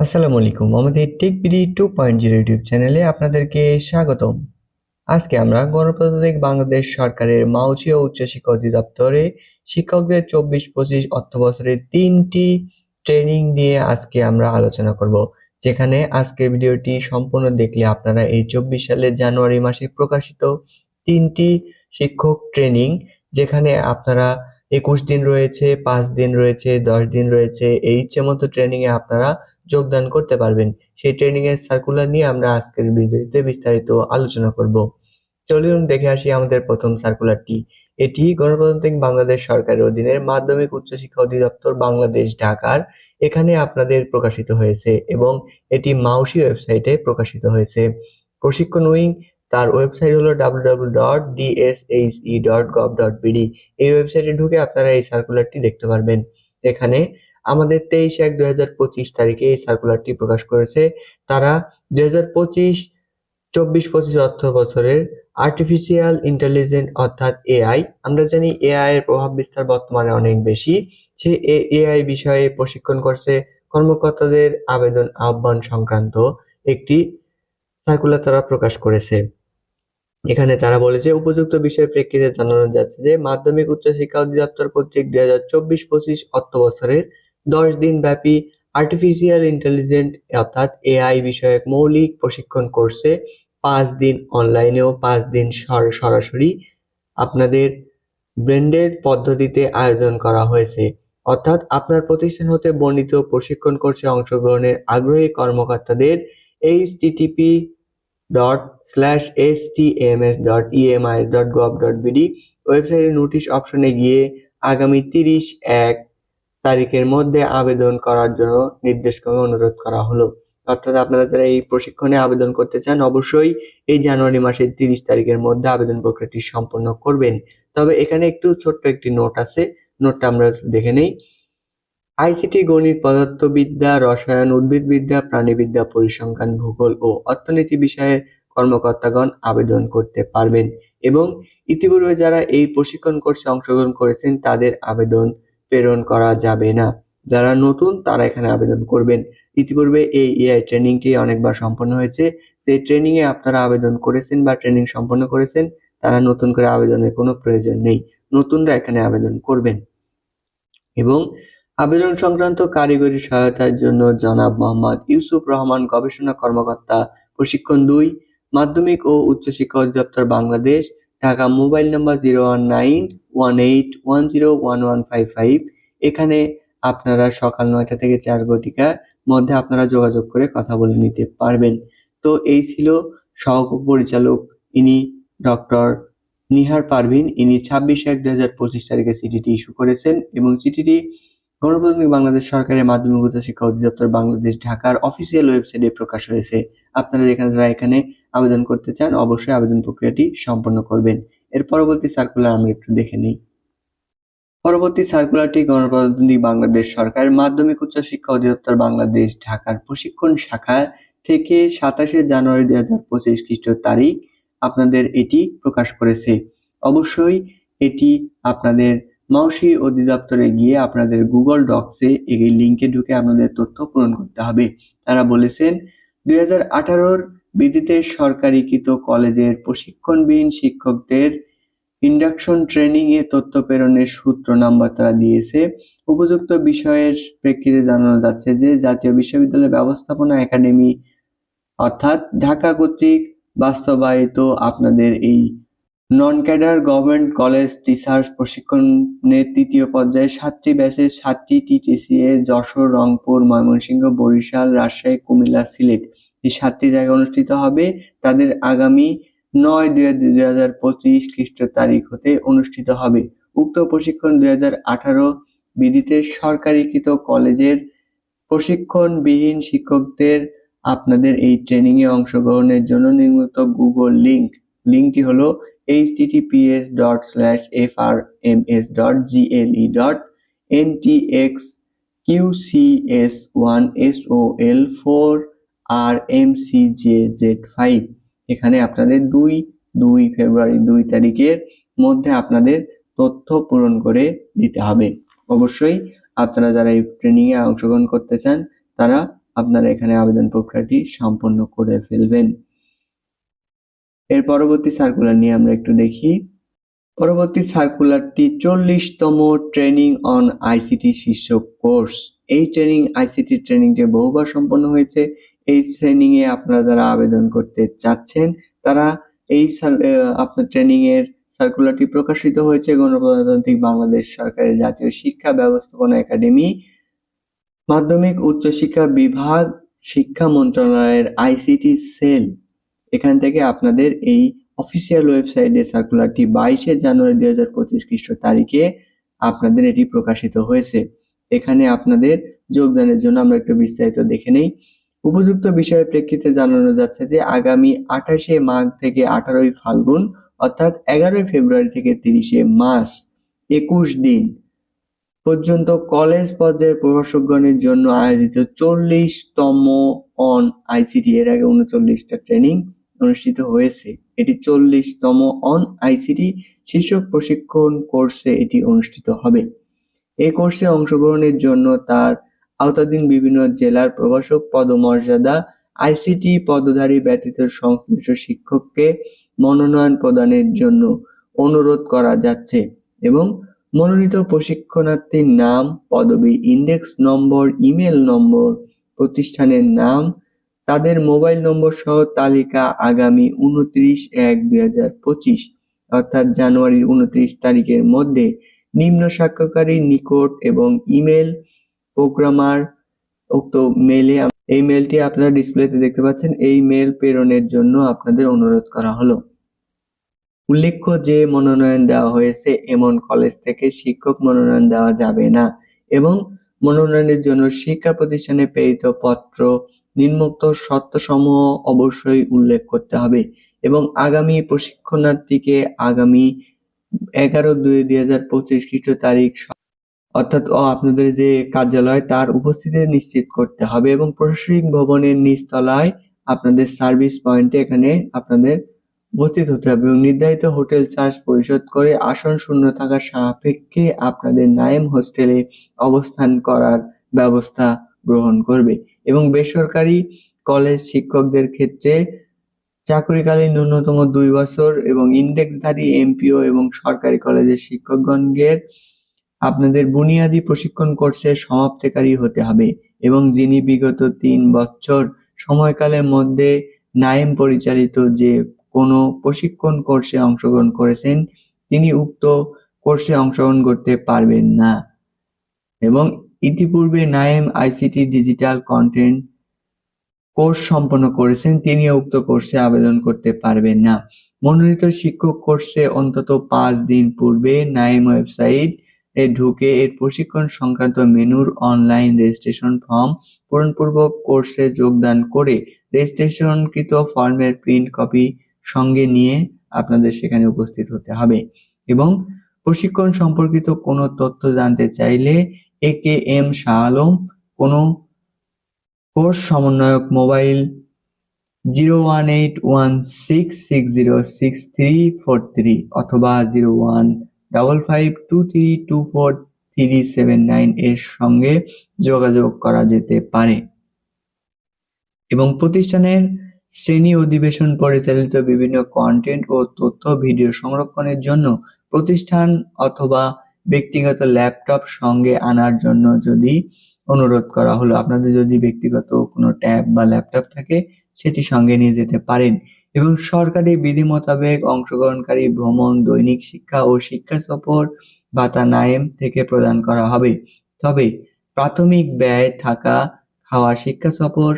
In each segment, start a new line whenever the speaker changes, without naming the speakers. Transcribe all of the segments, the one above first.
আসসালামু আলাইকুম। আমাদের tech BD two point zero YouTube চ্যানেলে আপনাদেরকে স্বাগতম। আজকে আমরা গণপ্রজাতন্ত্রিক বাংলাদেশ সরকারের মাউচি ও উচ্চশিক্ষা অধিদপ্তরে শিক্ষকদের চব্বিশ পঁচিশ অর্থ বছরের তিনটি ট্রেনিং নিয়ে আজকে আমরা আলোচনা করব, যেখানে আজকের ভিডিওটি সম্পূর্ণ দেখলে আপনারা এই চব্বিশ সালের জানুয়ারি মাসে প্রকাশিত তিনটি শিক্ষক ট্রেনিং যেখানে আপনারা একুশ দিন রয়েছে, পাঁচ দিন রয়েছে, দশ দিন রয়েছে, এই ইচ্ছে মতো ট্রেনিং এ আপনারা যোগদান করতে পারবেন। সেই ট্রেনিং এর সার্কুলার নিয়ে আমরা আজকের ভিডিওতে বিস্তারিত আলোচনা করব। চলুন দেখে আসি আমাদের প্রথম সার্কুলারটি এটি গণপ্রজাতন্ত্রিক বাংলাদেশ সরকারের অধীনে মাধ্যমিক উচ্চশিক্ষা অধিদপ্তর বাংলাদেশ, ঢাকার। এখানে আপনাদের প্রকাশিত হয়েছে এবং এটি মাউসি ওয়েবসাইটে প্রকাশিত হয়েছে। প্রশিক্ষণ উইং, তার ওয়েবসাইট হলো www.dshei.gov.bd এই ওয়েবসাইটে ঢুকে আপনারা এই সার্কুলারটি দেখতে পারবেন। এখানে আমাদের তেইশ এক দুই হাজার পঁচিশ তারিখে এই সার্কুলারটি প্রকাশ করেছে। তারা দুই হাজার পঁচিশ, চব্বিশ, পঁচিশ অর্থ বছরের আর্টিফিশিয়াল ইন্টেলিজেন্ট অর্থাৎ এআই আমরা জানি এআই এর প্রভাব বিস্তার বর্তমানে অনেক বেশি। সে এআই বিষয়ে প্রশিক্ষণ করছে কর্মকর্তাদের আবেদন আহ্বান সংক্রান্ত একটি সার্কুলার তারা প্রকাশ করেছে। এখানে তারা বলেছে উপযুক্ত বিষয়ের প্রেক্ষিতে জানানো যাচ্ছে যে, মাধ্যমিক উচ্চশিক্ষা অধিদপ্তর কর্তৃক দুই হাজার চব্বিশ, পঁচিশ অর্থ বছরের দশ দিন ব্যাপী আর্টিফিশিয়াল ইন্টেলিজেন্ট অর্থাৎ এআই বিষয়ক মৌলিক প্রশিক্ষণ কোর্সে পাঁচ দিন অনলাইনেও পাঁচ দিন সর- সরাসরি আপনাদের ব্লেন্ডেড পদ্ধতিতে আয়োজন করা হয়েছে। অর্থাৎ আপনার প্রতিষ্ঠান হতে বর্ণিত প্রশিক্ষণ কোর্সে অংশগ্রহণের আগ্রহী কর্মকর্তাদের HTTP dot slash S T M S dot EMI dot gov dot BD ওয়েবসাইটে নোটিশ অপশনে গিয়ে আগামী তিরিশ এক তারিখের মধ্যে আবেদন করার জন্য নির্দেশক্রমে অনুরোধ করা হলো। অর্থাৎ আপনারা যারা এই প্রশিক্ষণে আবেদন করতে চান, অবশ্যই এই জানুয়ারি মাসের তিরিশ তারিখের মধ্যে আবেদন প্রক্রিয়াটি সম্পন্ন করবেন। তবে এখানে একটু ছোট্ট একটি নোট আছে। নোটটা আমরা দেখে নেই। আইসিটি, গণিত, পদার্থবিদ্যা, রসায়ন, উদ্ভিদবিদ্যা, প্রাণীবিদ্যা, পরিসংখ্যান, ভূগোল ও অর্থনীতি বিষয়ের কর্মকর্তাগণ আবেদন করতে পারবেন। এবং ইতিপূর্বে যারা এই প্রশিক্ষণ কোর্সে অংশগ্রহণ করেছেন, তাদের আবেদন প্রেরণ করা যাবে না। যারা নতুন, তারা এখানে আবেদন করবেন। ইতিপূর্বে এই এআই ট্রেনিংটি অনেকবার সম্পন্ন হয়েছে। যে ট্রেনিং এ আপনারা আবেদন করেছেন বা ট্রেনিং সম্পন্ন করেছেন, তারা নতুন করে আবেদনের কোনো প্রয়োজন নেই। নতুনরা এখানে আবেদন করবেন। এবং আবেদন সংক্রান্ত কারিগরি সহায়তার জন্য জনাব মোহাম্মদ ইউসুফ রহমান, গবেষণা কর্মকর্তা, প্রশিক্ষণ দুই, মাধ্যমিক ও উচ্চশিক্ষা অধিদপ্তর Bangladesh Dhaka mobile number zero one nine one eight one zero one one five five. এখানে আপনারা সকাল নয়টা থেকে চার ঘটিকার মধ্যে আপনারা যোগাযোগ করে কথা বলে নিতে পারবেন। তো এই ছিল সহ পরিচালক ইনি ডক্টর নিহার পারভিন। ইনি ছাব্বিশ এক দুই হাজার পঁচিশ তারিখে চিঠিটি ইস্যু করেছেন এবং চিঠিটি গণপ্রজাতন্ত্রী বাংলাদেশ সরকারের মাধ্যমিক উচ্চ শিক্ষা অধিদপ্তর বাংলাদেশ ঢাকার অফিসিয়াল ওয়েবসাইটে প্রকাশ হয়েছে। আপনারা যেখানে যারা এখানে আবেদন করতে চান, অবশ্যই আবেদন প্রক্রিয়াটি সম্পন্ন করবেন। এর পরবর্তী সার্কুলার আমরা একটু দেখে নিই। পরবর্তী সার্কুলারটি গণপ্রজাতন্ত্রী বাংলাদেশ সরকারের মাধ্যমিক উচ্চ শিক্ষা অধিদপ্তর বাংলাদেশ ঢাকার প্রশিক্ষণ শাখা থেকে সাতাশে জানুয়ারি দুই হাজার পঁচিশ খ্রিস্ট তারিখ আপনাদের এটি প্রকাশ করেছে। অবশ্যই এটি আপনাদের মাউসি অধিদপ্তরে গিয়ে আপনাদের গুগল ডক্সে এই লিঙ্কে ঢুকে আপনাদের তথ্য পূরণ করতে হবে। তারা বলেছেন, দুই হাজার আঠারোর বিধিতে সরকারিকৃত কলেজের প্রশিক্ষণবিহীন শিক্ষকদের ইন্ডাকশন ট্রেনিং এ তথ্য প্রেরণের সূত্র নাম্বার তারা দিয়েছে। উপযুক্ত বিষয়ের প্রেক্ষিতে জানানো যাচ্ছে যে, জাতীয় বিশ্ববিদ্যালয় ব্যবস্থাপনা একাডেমি অর্থাৎ ঢাকা কর্তৃক বাস্তবায়িত আপনাদের এই non cadre government college teachers প্রশিক্ষণের তৃতীয় পর্যায়ে সাতটি ব্যাচের সাতটি টিটিসিএ যশোর, রংপুর, ময়মনসিংহ, বরিশাল, রাজশাহী, কুমিল্লা, সিলেট এই সাতটি জায়গায় অনুষ্ঠিত হবে। তাদের আগামী নয় দুই হাজার পঁচিশ খ্রিস্ট তারিখ হতে অনুষ্ঠিত হবে। উক্ত প্রশিক্ষণ দুই হাজার আঠারো বিধিতে সরকারিকৃত কলেজের প্রশিক্ষণবিহীন শিক্ষকদের আপনাদের এই ট্রেনিং এ অংশগ্রহণের জন্য নিম্নত গুগল লিংক লিঙ্কটি হলো https dot slash F R M S dot GLE dot N T X Q C S one S O L four R M C J Z five এখানে আপনাদের দুই দুই ফেব্রুয়ারি, দুই তারিখের মধ্যে আপনাদের তথ্য পূরণ করে দিতে হবে। অবশ্যই আপনারা যারা এই ট্রেনিং এ অংশগ্রহণ করতে চান, তারা আপনারা এখানে আবেদন প্রক্রিয়াটি সম্পন্ন করে ফেলবেন। এর পরবর্তী সার্কুলার নিয়ে আমরা একটু দেখি। পরবর্তী সার্কুলারটি চল্লিশতম ট্রেনিং অন আইসিটি শীর্ষক কোর্স। এই ট্রেনিং, আইসিটি ট্রেনিংটি বহুবার সম্পন্ন হয়েছে। এই ট্রেনিং এ আপনারা যারা আবেদন করতে চাচ্ছেন, তারা এই আপনার ট্রেনিং এর সার্কুলারটি প্রকাশিত হয়েছে গণপ্রজাতান্ত্রিক বাংলাদেশ সরকারের জাতীয় শিক্ষা ব্যবস্থাপনা একাডেমি, মাধ্যমিক উচ্চশিক্ষা বিভাগ, শিক্ষা মন্ত্রণালয়ের আইসিটি সেল এখান থেকে আপনাদের এই অফিসিয়াল ওয়েবসাইটে সার্কুলারটি বাইশে জানুয়ারি দুই হাজার পঁচিশ খ্রিস্ট তারিখে আপনাদের এটি প্রকাশিত হয়েছে। এখানে আপনাদের যোগদানের জন্য আমরা একটু বিস্তারিত দেখে নেই। উপযুক্ত বিষয়ের প্রেক্ষিতে জানানো যাচ্ছে যে আগামী আঠাশে মাঘ থেকে আঠারোই ফাল্গুন, অর্থাৎ এগারোই ফেব্রুয়ারি থেকে তিরিশে মার্চ, একুশ দিন পর্যন্ত কলেজ পর্যায়ের প্রভাষকগণের জন্য আয়োজিত চল্লিশতম অন আইসিটি, এর আগে উনচল্লিশটা ট্রেনিং অনুষ্ঠিত হয়েছে। এটি চল্লিশতম অন আইসিটি শীর্ষক প্রশিক্ষণ কোর্সে এটি অনুষ্ঠিত হবে। এই কোর্সে অংশগ্রহণের জন্য তার আওতাধীন বিভিন্ন জেলার প্রভাষক পদমর্যাদা আইসিটি পদধারী ব্যতীত সংশ্লিষ্ট শিক্ষককে মনোনয়ন প্রদানের জন্য অনুরোধ করা যাচ্ছে এবং মনোনীত প্রশিক্ষণার্থীর নাম, পদবি ইন্ডেক্স নম্বর ইমেল নম্বর, প্রতিষ্ঠানের নাম, তাদের মোবাইল নম্বর সহ তালিকা আগামী উনত্রিশ এক দুই হাজার পঁচিশ অর্থাৎ জানুয়ারির উনত্রিশ তারিখের মধ্যে নিম্ন সাক্ষ্যকারীর নিকট এবং ইমেল প্রোগ্রামার উক্ত মেলে এই মেলটি আপনারা ডিসপ্লেতে দেখতে পাচ্ছেন। এই মেল প্রেরণের জন্য আপনাদের অনুরোধ করা হলো। উল্লেখ্য যে মনোনয়ন দেওয়া হয়েছে, এমন কলেজ থেকে শিক্ষক মনোনয়ন দেওয়া যাবে না এবং মনোনয়নের জন্য শিক্ষা প্রতিষ্ঠানে প্রেরিত পত্র, নিম্নোক্ত শর্তসমূহ অবশ্যই উল্লেখ করতে হবে এবং আগামী প্রশিক্ষণার্থীকে আগামী এগারো দুই দুই হাজার পঁচিশ খ্রিস্ট তারিখ অর্থাৎ আপনাদের যে কার্যালয় তার উপস্থিতি নিশ্চিত করতে হবে এবং প্রশাসনিক ভবনের নিচতলায় আপনাদের সার্ভিস পয়েন্টে এখানে আপনাদের উপস্থিত হতে হবে এবং নির্ধারিত হোটেল চার্জ পরিশোধ করে আসন শূন্য থাকার সাপেক্ষে আপনাদের নায়েম হোস্টেলে অবস্থান করার ব্যবস্থা গ্রহণ করবে এবং বেসরকারি কলেজ শিক্ষকদের ক্ষেত্রে চাকরিকালীন ন্যূনতম দুই বছর এবং ইন্ডেক্সধারী এমপিও এবং সরকারি কলেজের শিক্ষকগণের আপনাদের বুনিয়াদী প্রশিক্ষণ কোর্সের সমাপ্তিকারী হতে হবে এবং যিনি বিগত তিন বছর সময়কালের মধ্যে নাইম পরিচালিত যে কোনো প্রশিক্ষণ কোর্সে অংশগ্রহণ করেছেন, তিনি উক্ত কোর্সে অংশগ্রহণ করতে পারবেন না। এবং ইতিপূর্বে NAEM ICT digital content course সম্পন্ন করেছেন তিনি উক্ত কোর্সে আবেদন করতে পারবেন না। মনোনীত শিক্ষক কোর্সে অন্তত পাঁচ দিন পূর্বে নাইম ওয়েবসাইট ঢুকে এর প্রশিক্ষণ সংক্রান্ত মেনুর অনলাইন রেজিস্ট্রেশন ফর্ম পূরণপূর্বক কোর্সে যোগদান করে রেজিস্ট্রেশনকৃত ফর্মের প্রিন্ট কপি সঙ্গে নিয়ে আপনাদের সেখানে উপস্থিত হতে হবে। এবং প্রশিক্ষণ সম্পর্কিত কোনো তথ্য জানতে চাইলে A K M Shah Alam, কোনো কোর্স সমন্বয়ক mobile zero one eight one six six zero six three four three অথবা zero one double five two three two four three seven nine এর সঙ্গে যোগাযোগ করা যেতে পারে। এবং প্রতিষ্ঠানের শ্রেণি অধিবেশন পরিচালিত বিভিন্ন কন্টেন্ট ও তথ্য ভিডিও সংরক্ষণের জন্য প্রতিষ্ঠান অথবা ব্যক্তিগত ল্যাপটপ সঙ্গে আনার জন্য যদি অনুরোধ করা হলো, আপনাদের যদি ব্যক্তিগত কোনো ট্যাব বা ল্যাপটপ থাকে, সেটি সঙ্গে নিয়ে যেতে পারেন। এবং সরকারি বিধি মোতাবেক অংশগ্রহণকারী ভ্রমণ, দৈনিক শিক্ষা ও শিক্ষা সফর ভাতা নায়েম থেকে প্রদান করা হবে। তবে প্রাথমিক ব্যয় থাকা, খাওয়া, শিক্ষা সফর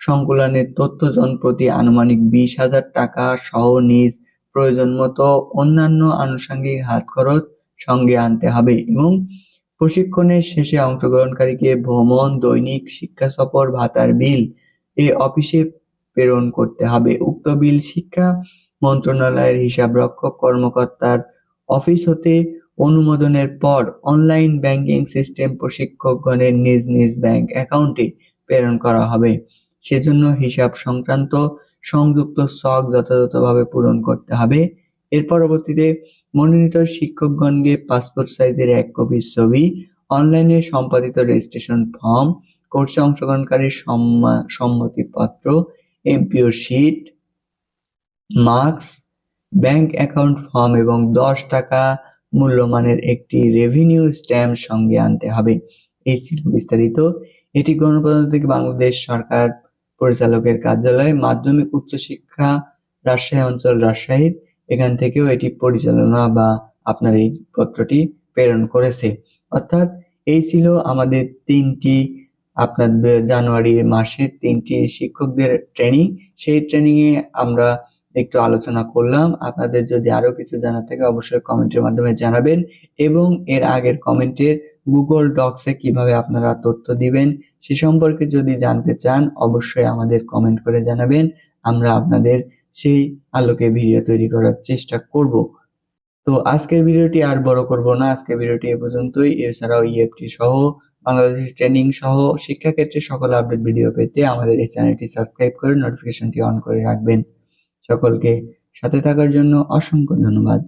সংকুলনের তথ্য জনপ্রতি আনুমানিক বিশ হাজার টাকা সহ নিজ প্রয়োজন মতো অন্যান্য আনুষঙ্গিক হাত খরচ সঙ্গে আনতে হবে এবং প্রশিক্ষণের শেষে অংশগ্রহণকারীকে ভ্রমণ, দৈনিক শিক্ষা সফর, ভাতার বিল, এ অফিসে প্রেরণ করতে হবে। উক্ত বিল শিক্ষা মন্ত্রণালয়ের হিসাবরক্ষক কর্মকর্তার অফিস হতে অনুমোদনের পর অনলাইন ব্যাংকিং সিস্টেম প্রশিক্ষকগণের নিজ নিজ ব্যাংক অ্যাকাউন্টে প্রেরণ করা হবে। সেজন্য হিসাব সংক্রান্ত সংযুক্ত ছক যথাযথভাবে পূরণ করতে হবে। এর পরবর্তীতে মনোনীত শিক্ষকগণকে পাসপোর্ট সাইজের এক কপি ছবি, অনলাইনে সম্পাদিত রেজিস্ট্রেশন ফর্ম, কোর্সে অংশগ্রহণকারীর সম্মা- সম্মতিপত্র MPO sheet, marks, bank account form এবং দশ টাকা মূল্যমানের একটি রেভিনিউ স্ট্যাম্প সঙ্গে আনতে হবে। এই ছিল বিস্তারিত। এটি গণপ্রজাতন্ত্রী বাংলাদেশ সরকার পরিচালকের কার্যালয়, মাধ্যমিক উচ্চশিক্ষা রাজশাহী অঞ্চল রাজশাহীর। এখান থেকেও এটি পরিচালনা বা আপনার এই পত্রটি প্রেরণ করেছে। অর্থাৎ এই ছিল আমাদের তিনটি আপনার জানুয়ারি মাসের তিনটি শিক্ষকদের ট্রেনিং সেই ট্রেনিং এ আমরা একটু আলোচনা করলাম। আপনাদের যদি আরও কিছু জানার থাকে, অবশ্যই কমেন্টের মাধ্যমে জানাবেন এবং এর আগের কমেন্টের গুগল ডক্সে কীভাবে আপনারা তথ্য দিবেন, সে সম্পর্কে যদি জানতে চান, অবশ্যই আমাদের কমেন্ট করে জানাবেন। আমরা আপনাদের সেই আলোকে ভিডিও তৈরি করার চেষ্টা করব। তো আজকের ভিডিওটি আর বড় করব না। আজকের ভিডিওটি এ পর্যন্তই। এছাড়াও ইএফটি সহ বাংলাদেশের ট্রেনিং সহ শিক্ষাক্ষেত্রে সকল আপডেট ভিডিও পেতে আমাদের এই চ্যানেলটি সাবস্ক্রাইব করে নোটিফিকেশনটি অন করে রাখবেন। সকলকে সাথে থাকার জন্য অসংখ্য ধন্যবাদ।